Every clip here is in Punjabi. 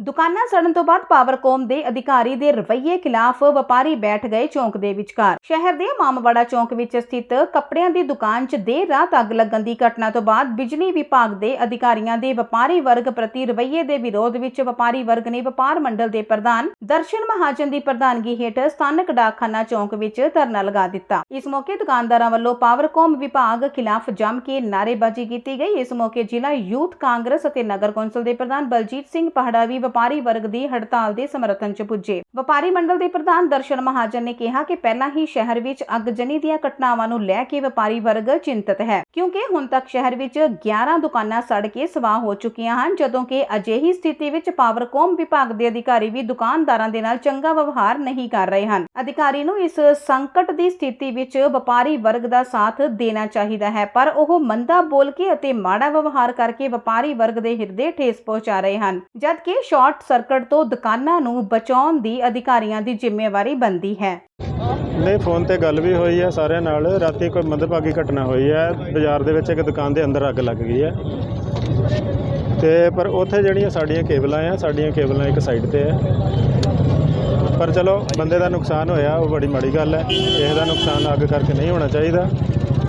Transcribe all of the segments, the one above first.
ਦੁਕਾਨਾਂ ਸੜਨ ਤੋਂ ਬਾਅਦ ਪਾਵਰਕੌਮ ਦੇ ਅਧਿਕਾਰੀ ਦੇ ਰਵਈਏ ਖਿਲਾਫ ਵਪਾਰੀ ਬੈਠ ਗਏ ਚੌਂਕ ਦੇ ਵਿਚਕਾਰ। ਸ਼ਹਿਰ ਦੇ ਮਾਮਵਾੜਾ ਚੌਂਕ ਵਿੱਚ ਸਥਿਤ ਕੱਪੜਿਆਂ ਦੀ ਦੁਕਾਨ 'ਚ ਦੇਰ ਰਾਤ ਅੱਗ ਲੱਗਣ ਦੀ ਘਟਨਾ ਤੋਂ ਬਾਅਦ ਬਿਜਲੀ ਵਿਭਾਗ ਦੇ ਅਧਿਕਾਰੀਆਂ ਦੇ ਵਪਾਰੀ ਵਰਗ ਪ੍ਰਤੀ ਰਵੱਈਏ ਦੇ ਵਿਰੋਧ ਵਿੱਚ ਵਪਾਰੀ ਵਰਗ ਨੇ ਵਪਾਰ ਮੰਡਲ ਦੇ ਪ੍ਰਧਾਨ ਦਰਸ਼ਨ ਮਹਾਜਨ ਦੀ ਪ੍ਰਧਾਨਗੀ ਹੇਠ ਸਥਾਨਕ ਡਾਕਖਾਨਾ ਚੌਂਕ ਵਿੱਚ ਧਰਨਾ ਲਗਾ ਦਿੱਤਾ। ਇਸ ਮੌਕੇ ਦੁਕਾਨਦਾਰਾਂ ਵੱਲੋਂ ਪਾਵਰਕੋਮ ਵਿਭਾਗ ਖਿਲਾਫ ਜੰਮ ਕੇ ਨਾਅਰੇਬਾਜ਼ੀ ਕੀਤੀ ਗਈ। ਇਸ ਮੌਕੇ ਜ਼ਿਲ੍ਹਾ ਯੂਥ ਕਾਂਗਰਸ ਅਤੇ ਨਗਰ ਕੌਂਸਲ ਦੇ ਪ੍ਰਧਾਨ ਬਲਜੀਤ ਸਿੰਘ ਪਹਾੜਾ ਵੀ ਵਪਾਰੀ ਵਰਗ ਦੀ ਹੜਤਾਲ ਦੇ ਸਮਰਥਨ 'ਚ ਪੁੱਜੇ। ਵਪਾਰੀ ਮੰਡਲ ਦੇ ਪ੍ਰਧਾਨ ਦਰਸ਼ਨ ਮਹਾਜਨ ਨੇ ਕਿਹਾ ਕਿ ਪਹਿਲਾਂ ਹੀ ਸ਼ਹਿਰ ਵਿੱਚ ਅੱਗਜਨੀ ਦੀਆਂ ਘਟਨਾਵਾਂ ਨੂੰ ਲੈ ਕੇ ਵਪਾਰੀ ਵਰਗ ਚਿੰਤਤ ਹੈ, ਕਿਉਂਕਿ ਹੁਣ ਤੱਕ ਸ਼ਹਿਰ ਵਿੱਚ 11 ਦੁਕਾਨਾਂ ਸੜ ਕੇ ਸਵਾਹ ਹੋ ਚੁੱਕੀਆਂ ਹਨ, ਜਦੋਂ ਕਿ ਅਜਿਹੀ ਸਥਿਤੀ ਵਿੱਚ ਪਾਵਰਕੌਮ ਵਿਭਾਗ ਦੇ ਅਧਿਕਾਰੀ ਵੀ ਦੁਕਾਨਦਾਰਾਂ ਦੇ ਨਾਲ ਚੰਗਾ ਵਿਵਹਾਰ ਨਹੀਂ ਕਰ ਰਹੇ ਹਨ। ਅਧਿਕਾਰੀ ਨੂੰ ਇਸ ਸੰਕਟ ਦੀ ਸਥਿਤੀ ਵਿੱਚ ਵਪਾਰੀ ਵਰਗ ਦਾ ਸਾਥ ਦੇਣਾ ਚਾਹੀਦਾ ਹੈ, ਪਰ ਉਹ ਮੰਦਾ ਬੋਲ ਕੇ ਅਤੇ ਮਾੜਾ ਵਿਵਹਾਰ ਕਰਕੇ ਵਪਾਰੀ ਵਰਗ ਦੇ ਹਿਰਦੇ ਠੇਸ ਪਹੁੰਚਾ ਰਹੇ ਹਨ, ਜਦਕਿ ਸ਼ਾਰਟ ਸਰਕਟ ਤੋਂ ਦੁਕਾਨਾਂ ਨੂੰ ਬਚਾਉਣ ਦੀ ਅਧਿਕਾਰੀਆਂ ਦੀ ਜ਼ਿੰਮੇਵਾਰੀ ਬਣਦੀ ਹੈ। ਨਹੀਂ, ਫੋਨ ਤੇ ਗੱਲ ਵੀ ਹੋਈ ਹੈ ਸਾਰਿਆਂ ਨਾਲ। ਰਾਤੀ ਕੋਈ ਮੰਦਭਾਗੀ ਘਟਨਾ ਹੋਈ ਹੈ। ਬਾਜ਼ਾਰ ਦੇ ਵਿੱਚ ਇੱਕ ਦੁਕਾਨ ਦੇ ਅੰਦਰ ਅੱਗ ਲੱਗ ਗਈ ਹੈ। ਤੇ ਪਰ ਉੱਥੇ ਜਿਹੜੀਆਂ ਸਾਡੀਆਂ ਕੇਬਲਾਂ ਆ, ਸਾਡੀਆਂ ਕੇਬਲਾਂ ਇੱਕ ਸਾਈਡ ਤੇ ਹੈ ਪਰ ਚਲੋ, ਬੰਦੇ ਦਾ ਨੁਕਸਾਨ ਹੋਇਆ, ਉਹ ਬੜੀ ਮਾੜੀ ਗੱਲ ਹੈ। ਕਿਸੇ ਦਾ ਨੁਕਸਾਨ ਅੱਗ ਕਰਕੇ ਨਹੀਂ ਹੋਣਾ ਚਾਹੀਦਾ।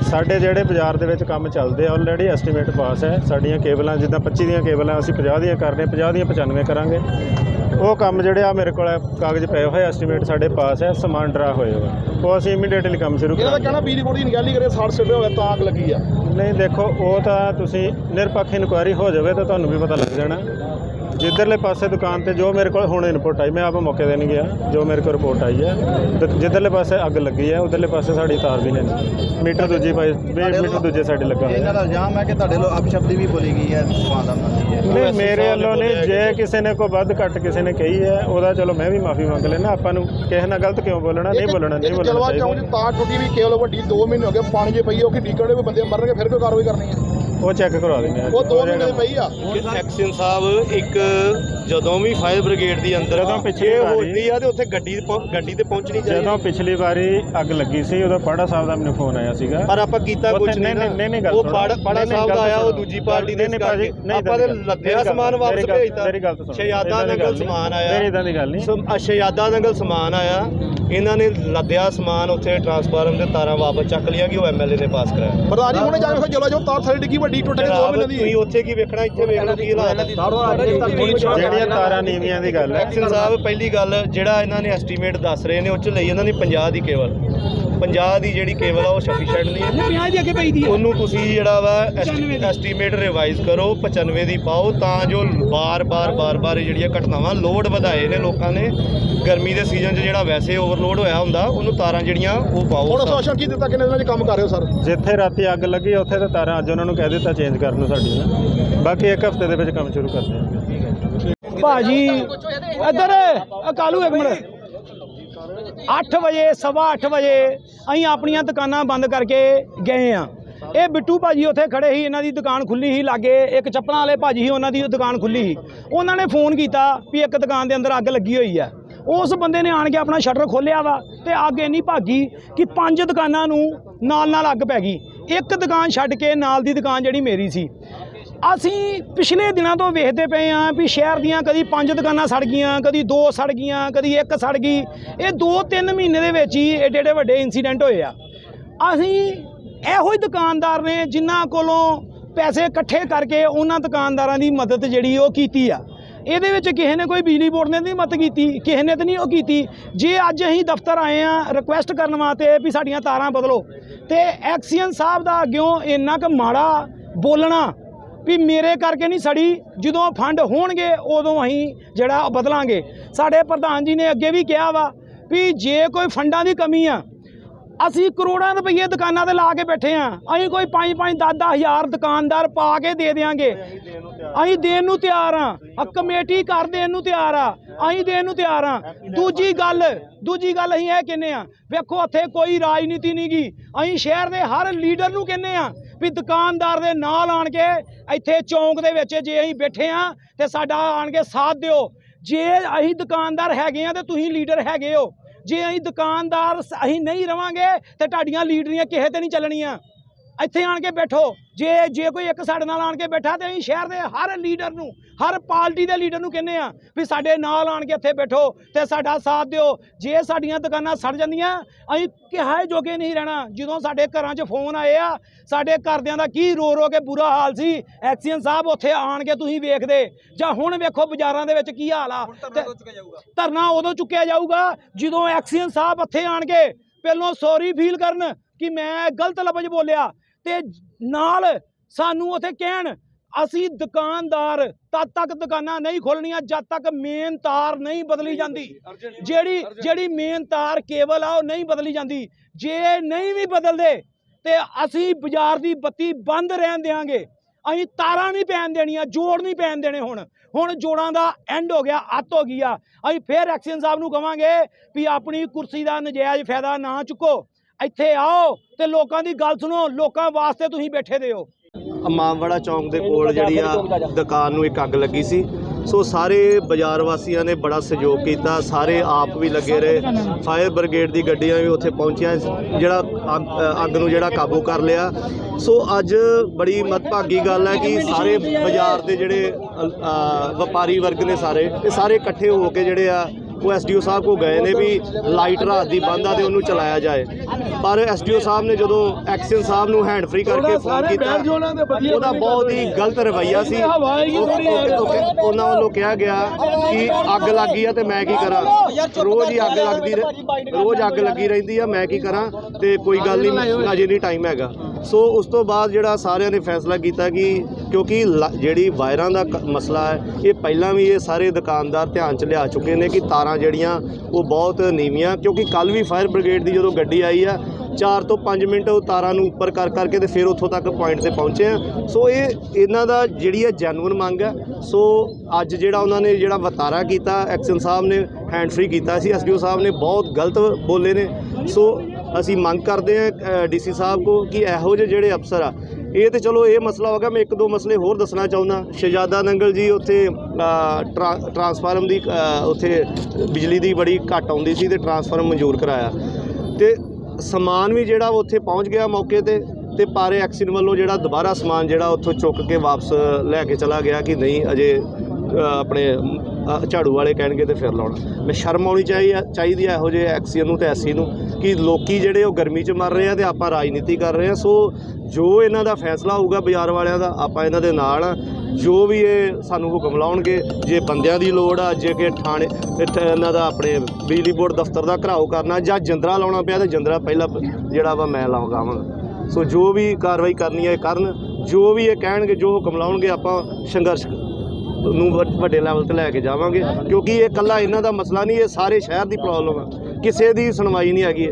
ਸਾਡੇ ਜਿਹੜੇ ਬਾਜ਼ਾਰ ਦੇ ਵਿੱਚ ਕੰਮ ਚੱਲਦੇ ਆ ਆਲਰੇਡੀ ਐਸਟੀਮੇਟ ਪਾਸ ਹੈ। ਸਾਡੀਆਂ ਕੇਬਲਾਂ ਜਿੱਦਾਂ 25 ਦੀਆਂ ਕੇਬਲਾਂ ਅਸੀਂ 50 ਦੀਆਂ ਕਰ ਰਹੇ 50 ਦੀਆਂ 95 ਕਰਾਂਗੇ। ਉਹ ਕੰਮ ਜਿਹੜੇ ਆ ਮੇਰੇ ਕੋਲ ਕਾਗਜ਼ ਪਏ ਹੋਏ ਐਸਟੀਮੇਟ ਸਾਡੇ ਪਾਸ ਹੈ ਸਮਾਨ ਡਰਾ ਹੋਏ ਹੋਏ ਉਹ ਅਸੀਂ ਇਮੀਡੀਏਟਲੀ ਕੰਮ ਸ਼ੁਰੂ ਇਹਦਾ ਕਰਾਂਗੇ। ਕਹਿਣਾ ਬਿਜਲੀ ਬੋਰਡ ਦੀ ਨਿਗਰਾਨੀ ਕਰੇ ਸਾੜ ਸਿੱਟੇ ਹੋਵੇ ਤਾਂ ਅੱਗ ਲੱਗੀ ਆ। ਨਹੀਂ ਦੇਖੋ ਉਹ ਤਾਂ ਤੁਸੀਂ ਨਿਰਪੱਖ ਇਨਕੁਆਇਰੀ ਹੋ ਜਾਵੇ ਤਾਂ ਤੁਹਾਨੂੰ ਵੀ ਪਤਾ ਲੱਗ ਜਾਣਾ। ਜਿੱਧਰਲੇ ਪਾਸੇ ਦੁਕਾਨ ਤੇ ਜੋ ਮੇਰੇ ਕੋਲ ਹੁਣ ਇਨਪੁਟ ਆਈ ਮੈਂ ਆਪ ਮੌਕੇ ਤੇ ਨਹੀਂ ਗਿਆ ਜੋ ਮੇਰੇ ਕੋਲ ਰਿਪੋਰਟ ਆਈ ਹੈ। ਜਿੱਧਰਲੇ ਪਾਸੇ ਅੱਗ ਲੱਗੀ ਹੈ ਉਧਰਲੇ ਪਾਸੇ ਸਾਡੀ ਤਾਰ ਵੀ ਨਹੀਂ। ਮੀਟਰ ਦੂਜੀ ਪਾਸੇ ਮੀਟਰ ਦੂਜੇ ਸਾਡੇ ਲੱਗਾ ਹੋਇਆ। ਇਹਨਾਂ ਦਾ ਇਲਜ਼ਾਮ ਹੈ ਕਿ ਤੁਹਾਡੇ ਲੋ ਅਪਸ਼ਬਦੀ ਵੀ ਬੋਲੀ ਗਈ ਹੈ ਦੁਕਾਨਦਾਰ ਨਾਲ ਜੀ ਨਹੀਂ ਮੇਰੇ ਵੱਲੋਂ ਨਹੀਂ ਜੇ ਕਿਸੇ ਨੇ ਕੋਈ ਵੱਧ ਘੱਟ ਕਿਸੇ ਨੇ ਕਹੀ ਹੈ ਉਹਦਾ ਚਲੋ ਮੈਂ ਵੀ ਮਾਫੀ ਮੰਗ ਲੈਣਾ ਆਪਾਂ ਨੂੰ ਕਿਸੇ ਨਾਲ ਗਲਤ ਕਿਉਂ ਬੋਲਣਾ ਨਹੀਂ ਬੋਲਣਾ ਨਹੀਂ ਬੋਲਣਾ ਜਲਵਾ ਚੌਂਕ ਚਾਹੀਦਾ ਦੀ ਤਾਰ ਟੁੱਟੀ ਵੀ ਕੇਵਲ ਵੱਡੀ 2 ਮਹੀਨੇ ਹੋ ਗਏ ਪਾਣੀ 'ਚ ਪਈ ਉਹ ਕਿ ਡੀਕੜੇ ਕੋਈ ਬੰਦੇ ਮਰਨਗੇ ਫਿਰ ਕੋਈ ਕਾਰਵਾਈ ਕਰਨੀ ਹੈ? ਉਹ ਚੈੱਕ ਕਰਵਾ ਦਿੰਦੇ ਆ ਉਹ 2 ਮਹੀਨੇ ਦੀ ਪਈ ਆ। ਐਕਸ਼ਨ ਸਾਹਿਬ ਇੱਕ ਜਦੋਂ ਵੀ ਫਾਇਰ ਬ੍ਰਿਗੇਡ ਦੀ ਅੰਦਰ ਜਦੋਂ ਪਿੱਛੇ ਹੋਈ ਆ ਤੇ ਉੱਥੇ ਗੱਡੀ ਗੱਡੀ ਤੇ ਪਹੁੰਚਣੀ ਚਾਹੀਦੀ। ਜਦੋਂ ਪਿਛਲੀ ਵਾਰੀ ਅੱਗ ਲੱਗੀ ਸੀ ਉਦੋਂ ਪਾੜਾ ਸਾਹਿਬ ਦਾ ਮੈਨੂੰ ਫੋਨ ਆਇਆ ਸੀਗਾ। ਪਰ ਆਪਾਂ ਕੀਤਾ ਕੁਝ ਨਹੀਂ ਨਹੀਂ ਨਹੀਂ ਗੱਲ ਉਹ। ਪਾੜਾ ਸਾਹਿਬ ਦਾ ਆਇਆ ਉਹ। ਦੂਜੀ ਪਾਰਟੀ ਦੇ ਨਹੀਂ, ਆਪਾਂ ਗੱਲ- ਲੱਦਿਆ ਮੇਰੀ ਸਮਾਨ ਵਾਪਸ ਮੇਰੀ ਗੱਲ- ਭੇਜਤਾ ਮੇਰੀ ਗੱਲ ਤਾਂ ਸੁਣੋ। ਸ਼ਹਿਜ਼ਾਦਾ ਏਦਾਂ ਦੀ ਨਗਰ ਗੱਲ ਨਹੀਂ। ਸਮਾਨ ਮੇਰੀ ਆਇਆ ਇਦਾਂ ਦੀ ਗੱਲ ਨਹੀਂ। ਸੋ ਸ਼ਹਿਜ਼ਾਦਾ ਨਗਰ ਸਮਾਨ ਆਇਆ। ਇਹਨਾਂ ਨੇ ਲੱਦਿਆ ਸਮਾਨ ਉੱਥੇ ਟਰਾਂਸਫਾਰਮ ਦੇ ਤਾਰਾਂ ਵਾਪਸ ਚੱਕ ਲਿਆ ਕਿ ਉਹ ਐਮਐਲਏ ਨੇ ਪਾਸ ਕਰਾਇਆ। ਪ੍ਰਧਾਨ ਜੀ ਹੁਣੇ ਜਾ ਕੇ ਜਲਵਾ ਚੌਂਕ ਤਾਰ ਥੱਲੇ ਡਿੱਗੀ ਵੱਡੀ ਟੁੱਟ ਕੇ 2 ਜਨਾਬ, ਮਹੀਨੇ ਤੁਸੀਂ ਦੀ ਉੱਥੇ ਕੀ ਵੇਖਣਾ ਇੱਥੇ ਵੇਖ ਲਓ ਕੀ ਹਾਲਾਤ ਹੈ ਜਿਹੜੀਆਂ ਤਾਰਾਂ ਨੀਵੀਆਂ ਦੀ ਗੱਲ ਹੈ। ਐਕਸ਼ਨ ਸਾਹਿਬ ਪਹਿਲੀ ਗੱਲ ਜਿਹੜਾ ਇਹਨਾਂ ਨੇ ਐਸਟੀਮੇਟ ਦੱਸ ਰਹੇ ਨੇ ਉਹ ਚ ਲਈ ਇਹਨਾਂ ਨੇ 50 ਦੀ ਕੇਵਲ। 50 ਦੀ ਜਿਹੜੀ ਕੇਵਲ ਆ ਉਹ ਸਫੀਸ਼ੀਐਂਟ ਨਹੀਂ ਹੈ 50 ਦੀ ਅੱਗੇ ਪਈ ਦੀ ਉਹਨੂੰ ਤੁਸੀਂ ਜਿਹੜਾ ਵਾ ਐਸਟੀਮੇਟ ਰਿਵਾਈਜ਼ ਕਰੋ 95 ਦੀ ਪਾਓ ਤਾਂ ਜੋ ਬਾਰ-ਬਾਰ ਬਾਰ-ਬਾਰ ਇਹ ਜਿਹੜੀਆਂ ਘਟਨਾਵਾਂ ਲੋਡ ਵਧਾਏ ਨੇ ਲੋਕਾਂ ਨੇ। ਗਰਮੀ ਦੇ ਸੀਜ਼ਨ 'ਚ ਜਿਹੜਾ ਵੈਸੇ ਓਵਰਲੋਡ ਹੋਇਆ ਹੁੰਦਾ ਉਹਨੂੰ ਤਾਰਾਂ ਜਿਹੜੀਆਂ ਉਹ ਪਾਓ। ਹੁਣ ਸੋਸ਼ਣ ਕੀ ਦਿੱਤਾ ਕਿੰਨੇ ਦਿਨਾਂ 'ਚ ਕੰਮ ਕਰ ਰਹੇ ਹੋ ਸਰ? ਜਿੱਥੇ ਰਾਤੀ ਅੱਗ ਲੱਗੀ ਉੱਥੇ ਤੇ ਤਾਰਾਂ ਅੱਜ ਉਹਨਾਂ ਨੂੰ ਕਹਿ ਦਿੱਤਾ ਚੇਂਜ ਕਰਨ ਨੂੰ ਸਾਡੀਆਂ ਬਾਕੀ ਇੱਕ ਹਫ਼ਤੇ ਦੇ ਵਿੱਚ ਕੰਮ ਸ਼ੁਰੂ ਕਰਦੇ ਹਾਂ ਭਾਜੀ ਇੱਧਰ ਆ ਕਾਲੂ ਇੱਕ ਮਿੰਟ। 8 ਵਜੇ, ਸਵਾ 8 ਵਜੇ ਅਸੀਂ ਆਪਣੀਆਂ ਦੁਕਾਨਾਂ ਬੰਦ ਕਰਕੇ ਗਏ ਆ ਇਹ ਬਿੱਟੂ ਭਾਜੀ ਉੱਥੇ ਖੜੇ ਸੀ, ਇਹਨਾਂ ਦੀ ਦੁਕਾਨ ਖੁੱਲੀ ਸੀ ਲਾਗੇ, ਇੱਕ ਚੱਪਲਾਂ ਵਾਲੇ ਭਾਜੀ ਸੀ, ਉਹਨਾਂ ਦੀ ਦੁਕਾਨ ਖੁੱਲੀ ਸੀ। ਉਹਨਾਂ ਨੇ ਫੋਨ ਕੀਤਾ ਵੀ ਇੱਕ ਦੁਕਾਨ ਦੇ ਅੰਦਰ ਅੱਗ ਲੱਗੀ ਹੋਈ ਆ ਉਸ ਬੰਦੇ ਨੇ ਆਣ ਕੇ ਆਪਣਾ ਸ਼ਟਰ ਖੋਲ੍ਹਿਆ ਵਾ ਤੇ ਅੱਗ ਇੰਨੀ ਭਾਗੀ ਕਿ ਪੰਜ ਦੁਕਾਨਾਂ ਨੂੰ ਨਾਲ ਨਾਲ ਅੱਗ ਪੈ ਗਈ। ਇੱਕ ਦੁਕਾਨ ਛੱਡ ਕੇ ਨਾਲ ਦੀ ਦੁਕਾਨ ਜਿਹੜੀ ਮੇਰੀ ਸੀ। ਅਸੀਂ ਪਿਛਲੇ ਦਿਨਾਂ ਤੋਂ ਵੇਖਦੇ ਪਏ ਆਂ ਵੀ ਸ਼ਹਿਰ ਦੀਆਂ ਕਦੀ ਪੰਜ ਦੁਕਾਨਾਂ ਸੜ ਗਈਆਂ, ਕਦੀ ਦੋ ਸੜ ਗਈਆਂ, ਕਦੀ ਇੱਕ ਸੜ ਗਈ। ਇਹ 2-3 ਮਹੀਨੇ ਦੇ ਵਿੱਚ ਹੀ ਏਡੇ ਏਡੇ ਵੱਡੇ ਇਨਸੀਡੈਂਟ ਹੋਏ ਆ। ਅਸੀਂ ਇਹੋ ਹੀ ਦੁਕਾਨਦਾਰ ਨੇ ਜਿਨ੍ਹਾਂ ਕੋਲੋਂ ਪੈਸੇ ਇਕੱਠੇ ਕਰਕੇ ਉਹਨਾਂ ਦੁਕਾਨਦਾਰਾਂ ਦੀ ਮਦਦ ਜਿਹੜੀ ਉਹ ਕੀਤੀ ਆ। ਇਹਦੇ ਵਿੱਚ ਕਿਸੇ ਨੇ ਕੋਈ ਬਿਜਲੀ ਬੋਰਡ ਨੇ ਨਹੀਂ ਮਦਦ ਕੀਤੀ, ਕਿਸੇ ਨੇ ਤਾਂ ਨਹੀਂ ਉਹ ਕੀਤੀ। ਜੇ ਅੱਜ ਅਸੀਂ ਦਫ਼ਤਰ ਆਏ ਆ ਰਿਕੁਐਸਟ ਕਰਨ ਵਾਸਤੇ ਵੀ ਸਾਡੀਆਂ ਤਾਰਾਂ ਬਦਲੋ, ਤੇ ਐਕਸੀਅਨ ਸਾਹਿਬ ਦਾ ਅੱਗਿਓਂ ਇੰਨਾ ਕੁ ਮਾੜਾ ਬੋਲਣਾ ਵੀ ਮੇਰੇ ਕਰਕੇ ਨਹੀਂ ਸੜੀ, ਜਦੋਂ ਫੰਡ ਹੋਣਗੇ, ਉਦੋਂ ਅਸੀਂ ਜਿਹੜਾ ਬਦਲਾਂਗੇ। ਸਾਡੇ ਪ੍ਰਧਾਨ ਜੀ ਨੇ ਅੱਗੇ ਵੀ ਕਿਹਾ ਵਾ ਵੀ ਜੇ ਕੋਈ ਫੰਡਾਂ ਦੀ ਕਮੀ ਆ, ਅਸੀਂ ਕਰੋੜਾਂ ਰੁਪਏ ਦੁਕਾਨਾਂ ਤੇ ਲਾ ਕੇ ਬੈਠੇ ਆ। ਅਸੀਂ ਕੋਈ 5 5 10 10 ਹਜ਼ਾਰ ਦੁਕਾਨਦਾਰ ਪਾ ਕੇ ਦੇ ਦੇਾਂਗੇ ਅਸੀਂ ਦੇਣ ਨੂੰ ਤਿਆਰ ਆ। ਕਮੇਟੀ ਕਰ ਦੇਣ ਨੂੰ ਤਿਆਰ ਆ। ਅਸੀਂ ਦੇਣ ਨੂੰ ਤਿਆਰ ਆ। ਦੂਜੀ ਗੱਲ ਦੂਜੀ ਗੱਲ ਅਸੀਂ ਇਹ ਕਹਿੰਨੇ ਆ, ਵੇਖੋ ਇੱਥੇ ਕੋਈ ਰਾਜਨੀਤੀ ਨਹੀਂ ਗੀ ਅਸੀਂ ਸ਼ਹਿਰ ਦੇ ਹਰ ਲੀਡਰ ਨੂੰ ਕਹਿੰਨੇ ਆ ਵੀ ਦੁਕਾਨਦਾਰ ਦੇ ਨਾਲ ਆਣ ਕੇ ਇੱਥੇ ਚੌਂਕ ਦੇ ਵਿੱਚ ਜੇ ਅਸੀਂ ਬੈਠੇ ਆ ਤੇ ਸਾਡਾ ਆਣ ਕੇ ਸਾਥ ਦਿਓ। ਜੇ ਅਸੀਂ ਦੁਕਾਨਦਾਰ ਹੈਗੇ ਆ ਤੇ ਤੁਸੀਂ ਲੀਡਰ ਹੈਗੇ ਹੋ। ਜੇ ਅਸੀਂ ਦੁਕਾਨਦਾਰ ਅਸੀਂ ਨਹੀਂ ਰਵਾਂਗੇ ਤੇ ਤੁਹਾਡੀਆਂ ਲੀਡਰੀਆਂ ਕਿਸੇ ਤੇ ਨਹੀਂ ਚੱਲਣੀਆਂ। ਇੱਥੇ ਆਣ ਕੇ ਬੈਠੋ। ਜੇ ਜੇ ਕੋਈ ਇੱਕ ਸਾਡੇ ਨਾਲ ਆਣ ਕੇ ਬੈਠਾ ਤੇ ਅਸੀਂ ਸ਼ਹਿਰ ਦੇ ਹਰ ਲੀਡਰ ਨੂੰ ਹਰ ਪਾਰਟੀ ਦੇ ਲੀਡਰ ਨੂੰ ਕਹਿੰਦੇ ਆ ਵੀ ਸਾਡੇ ਨਾਲ ਆਣ ਕੇ ਇੱਥੇ ਬੈਠੋ ਤੇ ਸਾਡਾ ਸਾਥ ਦਿਓ। ਜੇ ਸਾਡੀਆਂ ਦੁਕਾਨਾਂ ਸੜ ਜਾਂਦੀਆਂ ਅਸੀਂ ਕਿਹਾਏ ਜੋਗੇ ਨਹੀਂ ਰਹਿਣਾ। ਜਦੋਂ ਸਾਡੇ ਘਰਾਂ 'ਚ ਫੋਨ ਆਏ ਆ ਸਾਡੇ ਘਰਦਿਆਂ ਦਾ ਕੀ ਰੋ ਰੋ ਕੇ ਬੁਰਾ ਹਾਲ ਸੀ? ਐਕਸੀਅਨ ਸਾਹਿਬ ਉੱਥੇ ਆਣ ਕੇ ਤੁਸੀਂ ਵੇਖਦੇ। ਜਾਂ ਹੁਣ ਵੇਖੋ ਬਾਜ਼ਾਰਾਂ ਦੇ ਵਿੱਚ ਕੀ ਹਾਲ ਆ। ਧਰਨਾ ਉਦੋਂ ਚੁੱਕਿਆ ਜਾਊਗਾ। ਜਦੋਂ ਐਕਸੀਅਨ ਸਾਹਿਬ ਇੱਥੇ ਆਣ ਕੇ ਪਹਿਲਾਂ ਸੌਰੀ ਫੀਲ ਕਰਨ ਕਿ ਮੈਂ ਗਲਤ ਲਫ਼ਜ਼ ਬੋਲਿਆ ਤੇ ਨਾਲ ਸਾਨੂੰ ਉੱਥੇ ਕਹਿਣ ਅਸੀਂ ਦੁਕਾਨਦਾਰ ਤਦ ਤੱਕ ਦੁਕਾਨਾਂ ਨਹੀਂ ਖੋਲਣੀਆਂ ਜਦ ਤੱਕ ਮੇਨ ਤਾਰ ਨਹੀਂ ਬਦਲੀ ਜਾਂਦੀ। ਜਿਹੜੀ ਜਿਹੜੀ ਮੇਨ ਤਾਰ ਕੇਬਲ ਆ ਉਹ ਨਹੀਂ ਬਦਲੀ ਜਾਂਦੀ। ਜੇ ਨਹੀਂ ਵੀ ਬਦਲਦੇ ਤੇ ਅਸੀਂ ਬਾਜ਼ਾਰ ਦੀ ਬੱਤੀ ਬੰਦ ਰਹਿਣ ਦੇਾਂਗੇ ਅਸੀਂ ਤਾਰਾਂ ਨਹੀਂ ਪੈਣ ਦੇਣੀਆਂ ਜੋੜ ਨਹੀਂ ਪੈਣ ਦੇਣੇ ਹੁਣ। ਹੁਣ ਜੋੜਾਂ ਦਾ ਐਂਡ ਹੋ ਗਿਆ ਅੱਤ ਹੋ ਗਈ ਆ। ਅਸੀਂ ਫੇਰ ਐਕਸ਼ਨ ਸਾਹਿਬ ਨੂੰ ਕਵਾਂਗੇ ਵੀ ਆਪਣੀ ਕੁਰਸੀ ਦਾ ਨਜਾਇਜ਼ ਫਾਇਦਾ ਨਾ ਚੁੱਕੋ। ਇੱਥੇ ਆਓ ਤੇ ਲੋਕਾਂ ਦੀ ਗੱਲ ਸੁਣੋ ਲੋਕਾਂ ਵਾਸਤੇ ਤੁਸੀਂ ਬੈਠੇ ਦੇ ਹੋ। ਮਾਮਵਾੜਾ ਚੌਂਕ ਦੇ ਕੋਲ ਜਿਹੜੀ ਆ ਦੁਕਾਨ ਨੂੰ ਇੱਕ ਅੱਗ ਲੱਗੀ ਸੀ। ਸੋ ਸਾਰੇ ਬਾਜ਼ਾਰ ਵਾਸੀਆਂ ਨੇ ਬੜਾ ਸਹਿਯੋਗ ਕੀਤਾ। ਸਾਰੇ ਆਪ ਵੀ ਲੱਗੇ ਰਹੇ। ਫਾਇਰ ਬ੍ਰਿਗੇਡ ਦੀ ਗੱਡੀਆਂ ਵੀ ਉੱਥੇ ਪਹੁੰਚੀਆਂ। ਜਿਹੜਾ ਅੱਗ ਨੂੰ ਜਿਹੜਾ ਕਾਬੂ ਕਰ ਲਿਆ। ਸੋ ਅੱਜ ਬੜੀ ਮਤਭਾਗੀ ਗੱਲ ਹੈ ਕਿ ਸਾਰੇ ਬਾਜ਼ਾਰ ਦੇ ਜਿਹੜੇ ਵਪਾਰੀ ਵਰਗ ਨੇ ਸਾਰੇ ਇਹ ਸਾਰੇ ਇਕੱਠੇ ਹੋ ਕੇ ਜਿਹੜੇ ਆ ਉਹ ਐਸਡੀਓ ਸਾਹਿਬ ਕੋ ਗਏ ਨੇ ਵੀ ਲਾਈਟ ਰਾਤ ਦੀ ਬੰਦ ਆ ਤੇ ਉਹਨੂੰ ਚਲਾਇਆ ਜਾਏ। ਪਰ ਐਸਡੀਓ ਸਾਹਿਬ ਨੇ ਜਦੋਂ ਐਕਸ਼ਨ ਸਾਹਿਬ ਨੂੰ ਹੈਂਡ ਫ੍ਰੀ ਕਰਕੇ ਫੋਨ ਕੀਤਾ ਉਹਦਾ ਬਹੁਤ ਹੀ ਗਲਤ ਰਵੱਈਆ ਸੀ। ਉਹ- ਉਹ- ਉਹ- ਉਹਨਾਂ ਵੱਲੋਂ ਕਿਹਾ ਗਿਆ ਕਿ ਅੱਗ ਲੱਗੀ ਆ ਤੇ ਮੈਂ ਕੀ ਕਰਾਂ? ਰੋਜ਼ ਹੀ ਅੱਗ ਲੱਗਦੀ ਰੋਜ਼ ਅੱਗ ਲੱਗੀ ਰਹਿੰਦੀ ਆ ਮੈਂ ਕੀ ਕਰਾਂ? ਤੇ ਕੋਈ ਗੱਲ ਨਹੀਂ ਅਜੇ ਨਹੀਂ ਟਾਈਮ ਹੈਗਾ। ਸੋ ਉਸ ਤੋਂ ਬਾਅਦ ਜਿਹੜਾ ਸਾਰਿਆਂ ਨੇ ਫੈਸਲਾ ਕੀਤਾ ਕਿ ਕਿਉਂਕਿ ਲ- ਜਿਹੜੀ ਵਾਇਰਾਂ ਦਾ ਕ- ਮਸਲਾ ਹੈ ਇਹ ਪਹਿਲਾਂ ਵੀ ਇਹ ਸਾਰੇ ਦੁਕਾਨਦਾਰ ਧਿਆਨ ਚ ਲਿਆ ਚੁੱਕੇ ਨੇ ਕਿ ਤਾਰਾਂ ਜਿਹੜੀਆਂ ਉਹ ਬਹੁਤ ਨੀਵੀਆਂ, ਕਿਉਂਕਿ ਕੱਲ ਵੀ ਫਾਇਰ ਬ੍ਰਿਗੇਡ ਦੀ ਜਦੋਂ ਗੱਡੀ ਆਈ ਆ 4 ਤੋਂ 5 ਮਿੰਟ ਉਹ ਤਾਰਾਂ ਨੂੰ ਉੱਪਰ ਕਰ ਕਰਕੇ ਤੇ ਫਿਰ ਉੱਥੋਂ ਤੱਕ ਪੁਆਇੰਟ ਤੇ ਪਹੁੰਚੇ ਆ। ਸੋ ਇਹ ਇਹਨਾਂ ਦਾ ਜਿਹੜੀ ਹੈ ਜੈਨੂਇਨ ਮੰਗ ਹੈ ਸੋ ਅੱਜ ਜਿਹੜਾ ਉਹਨਾਂ ਨੇ ਜਿਹੜਾ ਵਤਾਰਾ ਕੀਤਾ, ਐਕਸ਼ਨ ਸਾਹਿਬ ਨੇ ਹੈਂਡ ਫ੍ਰੀ ਕੀਤਾ ਸੀ ਐਸਡੀਓ ਸਾਹਿਬ ਨੇ ਬਹੁਤ ਗਲਤ ਬੋਲੇ ਨੇ। ਸੋ ਅਸੀਂ ਮੰਗ ਕਰਦੇ ਹਾਂ ਡੀਸੀ ਸਾਹਿਬ ਕੋ ਕਿ ਇਹੋ ਜਿਹੇ ਜਿਹੜੇ ਅਫਸਰ ਆ ਇਹ ਤੇ ਚਲੋ ਇਹ ਮਸਲਾ ਹੋ ਗਿਆ ਮੈਂ ਇੱਕ ਦੋ ਮਸਲੇ ਹੋਰ ਦੱਸਣਾ ਚਾਹੁੰਦਾ। ਸ਼ਹਿਜ਼ਾਦਾ ਨੰਗਲ ਜੀ ਉੱਥੇ ਅ, ਟਰਾਂਸਫਾਰਮ ਦੀ ਉੱਥੇ ਬਿਜਲੀ ਦੀ ਬੜੀ ਘੱਟ ਆਉਂਦੀ ਸੀ ਤੇ ਟਰਾਂਸਫਾਰਮ ਮਨਜ਼ੂਰ ਕਰਾਇਆ। ਤੇ ਸਮਾਨ ਵੀ ਜਿਹੜਾ ਉੱਥੇ ਪਹੁੰਚ ਗਿਆ ਮੌਕੇ ਤੇ ਤੇ ਪਾਰੇ ਐਕਸੀਨ ਵੱਲੋਂ ਜਿਹੜਾ ਦੁਬਾਰਾ ਸਮਾਨ ਜਿਹੜਾ ਉੱਥੋਂ ਚੁੱਕ ਕੇ ਵਾਪਸ ਲੈ ਕੇ ਚਲਾ ਗਿਆ ਕਿ ਨਹੀਂ ਅਜੇ ਆਪਣੇ ਝਾੜੂ ਵਾਲੇ ਕਹਿਣਗੇ ਤੇ ਫਿਰ ਲਾਉਣਾ। ਮੈਂ ਸ਼ਰਮ ਆਉਣੀ ਚਾਹੀ ਚਾਹੀਦੀ ਹੈ ਇਹੋ ਜਿਹੇ ਐਕਸੀਅਨ ਨੂੰ ਤੇ ਐਸੀ ਨੂੰ ਕਿ ਲੋਕੀ ਜਿਹੜੇ ਉਹ ਗਰਮੀ 'ਚ ਮਰ ਰਹੇ ਆ ਤੇ ਆਪਾਂ ਰਾਜਨੀਤੀ ਕਰ ਰਹੇ ਆ। ਸੋ ਜੋ ਇਹਨਾਂ ਦਾ ਫੈਸਲਾ ਹੋਊਗਾ ਬਾਜ਼ਾਰ ਵਾਲਿਆਂ ਦਾ, ਆਪਾਂ ਇਹਨਾਂ ਦੇ ਨਾਲ ਆ। ਜੋ ਵੀ ਇਹ ਸਾਨੂੰ ਹੁਕਮ ਲਾਉਣਗੇ, ਜੇ ਬੰਦਿਆਂ ਦੀ ਲੋੜ ਆ, ਜੇ ਕਿ ਥਾਣੇ, ਇੱਥੇ ਇਹਨਾਂ ਦਾ ਆਪਣੇ ਬਿਜਲੀ ਬੋਰਡ ਦਫ਼ਤਰ ਦਾ ਘਰਾਓ ਕਰਨਾ ਜਾਂ ਜੰਦਰਾ ਲਾਉਣਾ ਪਿਆ ਤੇ ਜੰਦਰਾ ਪਹਿਲਾਂ ਜਿਹੜਾ ਵਾ ਮੈਂ ਲਾਵਾਂਗਾ ਸੋ ਜੋ ਵੀ ਕਾਰਵਾਈ ਕਰਨੀ ਹੈ ਕਰਨ, ਜੋ ਵੀ ਇਹ ਕਹਿਣਗੇ, ਜੋ ਹੁਕਮ ਲਾਉਣਗੇ, ਆਪਾਂ ਸੰਘਰਸ਼ ਨੂੰ ਵੱਡੇ ਲੈਵਲ ਤੇ ਲੈ ਕੇ ਜਾਵਾਂਗੇ। ਕਿਉਂਕਿ ਇਹ ਇਕੱਲਾ ਇਹਨਾਂ ਦਾ ਮਸਲਾ ਨਹੀਂ, ਇਹ ਸਾਰੇ ਸ਼ਹਿਰ ਦੀ ਪ੍ਰੋਬਲਮ ਆ। ਕਿਸੇ ਦੀ ਸੁਣਵਾਈ ਨਹੀਂ ਹੈਗੀ।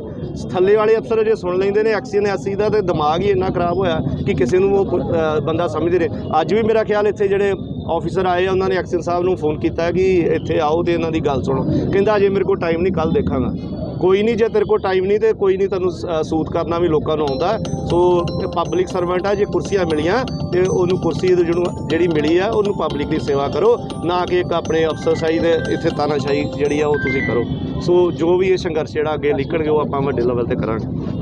ਥੱਲੇ ਵਾਲੇ ਅਫਸਰ ਜੇ ਸੁਣ ਲੈਂਦੇ ਨੇ ਐਕਸੀਅਨ ਐਸੀ ਦਾ ਤੇ ਦਿਮਾਗ ਹੀ ਇੰਨਾ ਖਰਾਬ ਹੋਇਆ ਕਿ ਕਿਸੇ ਨੂੰ ਉਹ ਬੰਦਾ ਸਮਝਦੇ ਨੇ ਅੱਜ ਵੀ ਮੇਰਾ ਖਿਆਲ ਇੱਥੇ ਜਿਹੜੇ ਆਫੀਸਰ ਆਏ ਆ, ਉਹਨਾਂ ਨੇ ਐਕਸੀਅਨ ਸਾਹਿਬ ਨੂੰ ਫੋਨ ਕੀਤਾ ਕਿ ਇੱਥੇ ਆਓ ਤੇ ਇਹਨਾਂ ਦੀ ਗੱਲ ਸੁਣੋ। ਕਹਿੰਦਾ ਅਜੇ ਮੇਰੇ ਕੋਲ ਟਾਈਮ ਨਹੀਂ ਕੱਲ ਦੇਖਾਂਗਾ। ਕੋਈ ਨਹੀਂ, ਜੇ ਤੇਰੇ ਕੋਲ ਟਾਈਮ ਨਹੀਂ ਤੇ ਕੋਈ ਨਹੀਂ ਤੈਨੂੰ ਸ- ਸੂਤ ਕਰਨਾ ਵੀ ਲੋਕਾਂ ਨੂੰ ਆਉਂਦਾ। ਸੋ ਪਬਲਿਕ ਸਰਵੈਂਟ ਆ, ਜੇ ਕੁਰਸੀਆਂ ਮਿਲੀਆਂ ਤੇ ਉਹਨੂੰ ਕੁਰਸੀ ਦੀ ਜਿਹਨੂੰ ਜਿਹੜੀ ਮਿਲੀ ਆ, ਉਹਨੂੰ ਪਬਲਿਕ ਦੀ ਸੇਵਾ ਕਰੋ। ਨਾ ਕਿ ਇੱਕ ਆਪਣੇ ਅਫਸਰਸ਼ਾਹੀ ਦੇ ਇੱਥੇ ਤਾਨਾਸ਼ਾਹੀ ਜਿਹੜੀ ਆ, ਉਹ ਤੁਸੀਂ ਕਰੋ। ਸੋ ਜੋ ਵੀ ਇਹ ਸੰਘਰਸ਼ ਜਿਹੜਾ ਅੱਗੇ ਨਿਕਲਣਗੇ, ਉਹ ਆਪਾਂ ਵੱਡੇ ਲੈਵਲ ਤੇ ਕਰਾਂਗੇ।